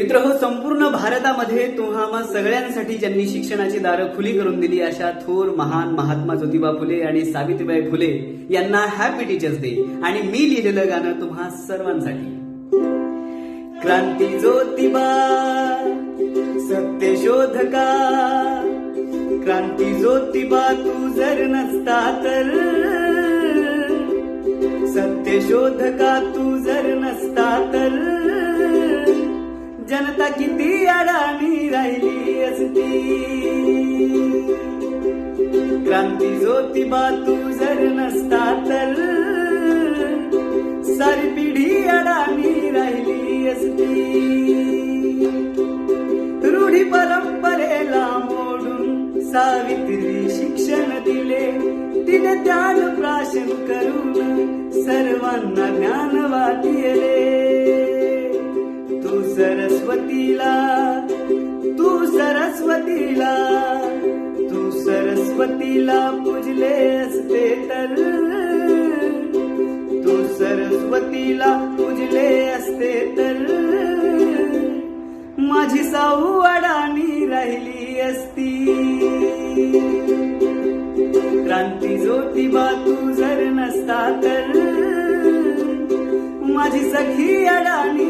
मित्र हो संपूर्ण भारतामध्ये तुम्हा सगळ्यांसाठी ज्यांनी शिक्षणाची दारं खुली करून दिली अशा थोर महान महात्मा ज्योतिबा फुले आणि सावित्रीबाई फुले यांना हॅपी टीचर्स डे आणि मी लिहिलेलं गाणं तुम्हा सर्वांसाठी. क्रांती ज्योतिबा सत्य शोधका. क्रांती ज्योतिबा तू जर नसता तर. सत्य शोधका तू जर नसता तर. जनता किती अडाणी राहिली असती. क्रांती ज्योतिबा तू जर नसता तर सारी पिढी अडाणी राहिली असती. रूढी परंपरेला मोडून सावित्री शिक्षण दिले तिने ज्ञान प्राशन करून सर्वांना ज्ञान तू सरस्वतीला तू सरस्वतीला तू सरस्वतीला पूजले असते तर. तू सरस्वतीला पूजले असते तर. माझी साऊ अडाणी राहिली असती. क्रांती ज्योतिबा तू जर नसता तर. माझी सखी अडाणी